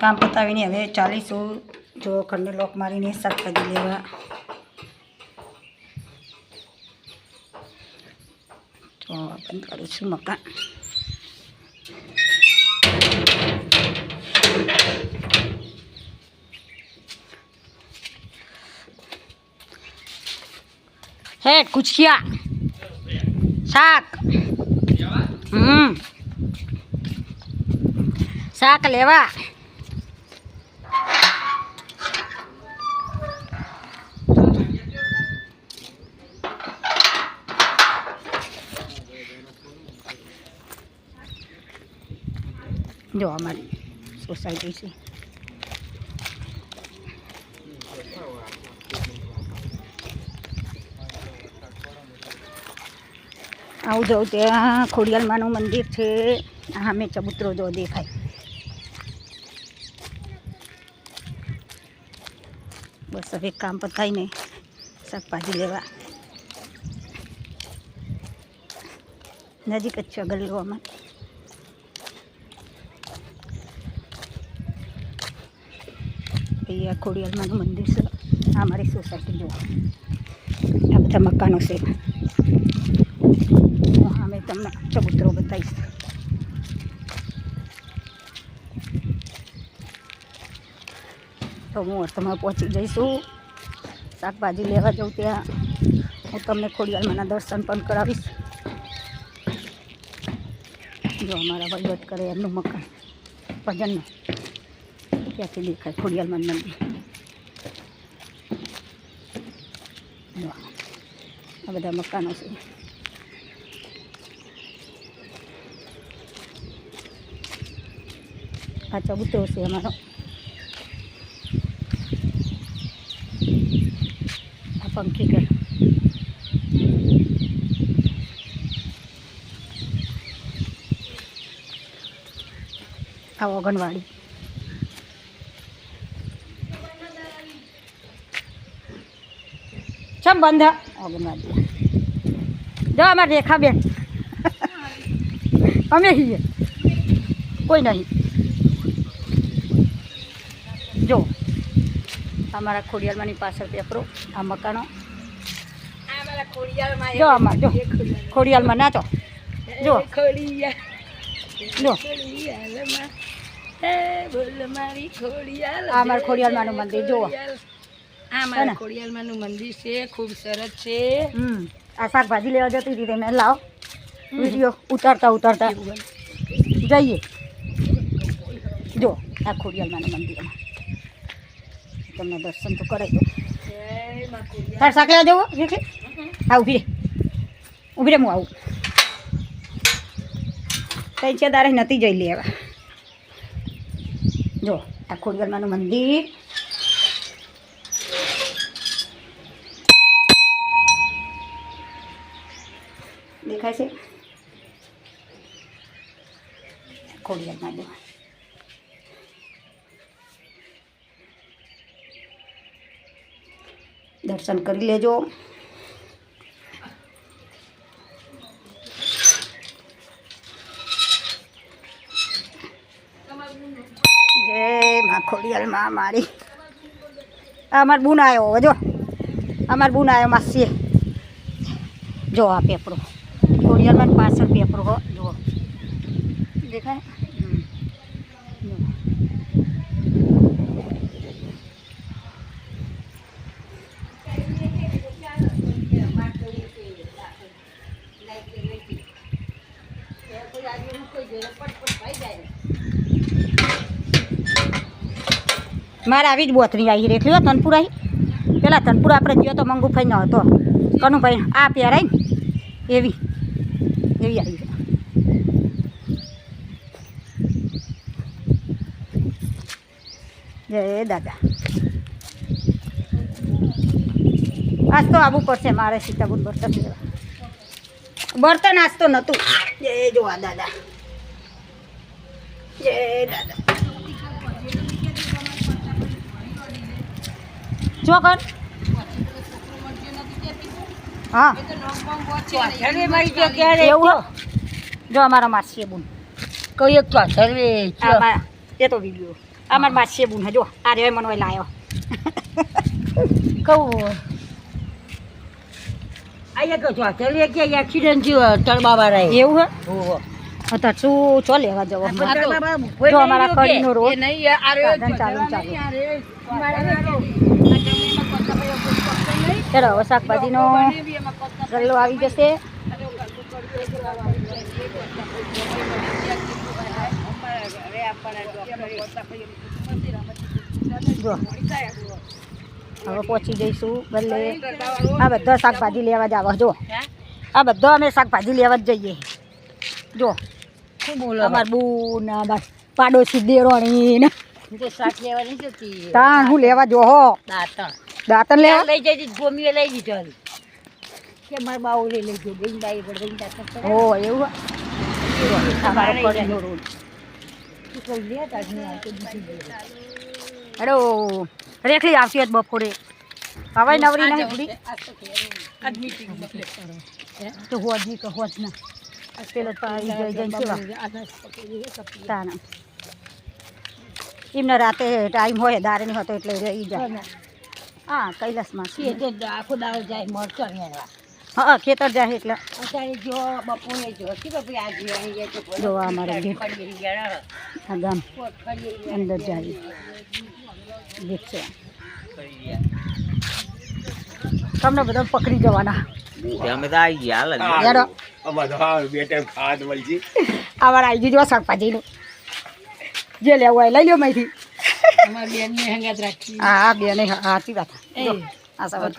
કામ પતાવીને હવે ચાલીશું. જો ઘરને લોક મારીને શાકભાજી લેવા. તો બંધ કરું છું મકાન. હે કુચિયા શાક. હમ. શાક લેવા. જો અમારી સોસાયટી છે. આવું જવું ત્યાં ખોડિયાલમાનું મંદિર છે. સામે ચબૂતરો જો દેખાય. બસ હવે કામ પતાવીને શાકભાજી લેવા. નજીક જ છે ગલ્લો અમારે અહીંયા ખોડિયાલમાંનું મંદિર છે. આ મારી સોસાયટી જુઓ. આ બધા મકાનો છે. હું મેં તમને ચબૂતરો બતાવીશ. તો હું અર્થમાં પહોંચી જઈશું શાકભાજી લેવા જાઉં ત્યાં. હું તમને ખોડિયાલમાંના દર્શન પણ કરાવીશ. જો અમારા વહીવટ કરે એમનું મકાન. ભજનનું. ત્યાંથી દેખાય? ખોડિયાલમાં મંદિર આ બધા મકાનો છે. આ ચબૂતરો છે અમારો. આ પંખી ઘર. આ ઓગણવાડી. ચમ બંધ? ઓગણવાડી જો અમારે રેખાબેન અમે છીએ. કોઈ નહીં. જો અમારા ખોડિયાલમાંની પાછળ પેપરો આ મકાનો. જો આમાં જો ખોડિયાલમાં ના તો જો. જો આ અમારા ખોડિયાલમાંનું મંદિર જુઓ. આ મારા ખોડિયાલમાંનું મંદિર છે ખૂબ સરસ છે. આ શાકભાજી લેવા જતી હતી તમે લાવો. વીડિયો ઉતારતા ઉતારતા. જઈએ. જો આ ખોડિયાલમાં મંદિરમાં તમને દર્શન તો કરાવી દો. તાર શાક લેવા જવો વિકી હા ઊભી રે. ઊભી રે હું આવું. કઈ છે તારે નથી જઈ લેવા. જો આ ખોડિયાલમાંનું મંદિર. દેખાય છે? ખોડિયાલમાં જો દર્શન કરી લેજો. જય માં ખોડિયાલમાં મારી. અમાર બુન આવ્યો જો. અમાર બુન આવ્યો, માસીએ. જો આ પેપરો મને પાછળ પેપર હો જુઓ દેખાય મારે આવી જ બોતરી આવી રેખલી હો તનપુર આવી પેલા તનપુર આપણે ગયો તો મંગુભાઈ ન હતો. કનુભાઈ, આ પહેરાય એવી. એવી આવી છે જય દાદા આજ તો આવવું પડશે મારે સીતાબુન બર્તન લેવા બર્તન આજ તો નહોતું જય જોવા દાદા. જય દાદા. જો કર હા. એવું હો. જો અમારા માસીએ બુન. કઈ એક તો સર્વે એ તો વીડિયો. આ મારા માસીએ બુન જો આ રે મને લાયો. કહું છો એક્સિડન્ટ થયો તળબાવાળા એવું હે? અત્યારે શું ચો લેવા જવો? અમારા કડીનો રોડ સાધન ચાલુ ચાલુ. ચાલો હવે શાકભાજીનો ગલ્લો આવી જશે. હવે પહોંચી જઈશું ગલ્લે આ બધા શાકભાજી લેવા જ આવો જો. આ બધા અમે શાકભાજી લેવા જ જઈએ. જો શું બોલો અમાર બુન ના અમાર પાડોશી દેરોણી ને હું શાક લેવા નહીં જતી. તાણ હું લેવા જો હો. દાંતણ. દાંતન લેવા? લઈ જઈ ગોમીએ લઈ લીધો કે મારા બાઉલે લઈ ગયો બેન બાઈ પર બેન ઓ એવું હે? અમારો કડીનો રોડ તું લે તાજને આવતો દીધી હેડો રેખલી આવતી હોત બપોરે. હવે નવરી મીટિંગ બકલે તો હોજની કે હોજ ના. પેલો પાડી જઈ જઈને કેવા તાના. એમને રાતે ટાઈમ હોય દારે નહીં હોતો એટલે રહી જાય. હા કૈલાસમાં. આખો દાવ જાય મરચા હા ખેતર જાય એટલે. અત્યારે જો બપોરે બાપુ અમારે આ ગામ અંદર જાય. ગેટ તમને બધા પકડી જવાના. અમે તો આવી ગયા હાલ જ. યાર અમારે બે ટાઈમ ખાવા મળશે આવાર આવી જજો શાકભાજીનું. જે લેવું હોય લઈ લ્યો અહીંથી અમારી બેનને હંગાત રાખી હા બે નહીં સાચી વાત આ સવાર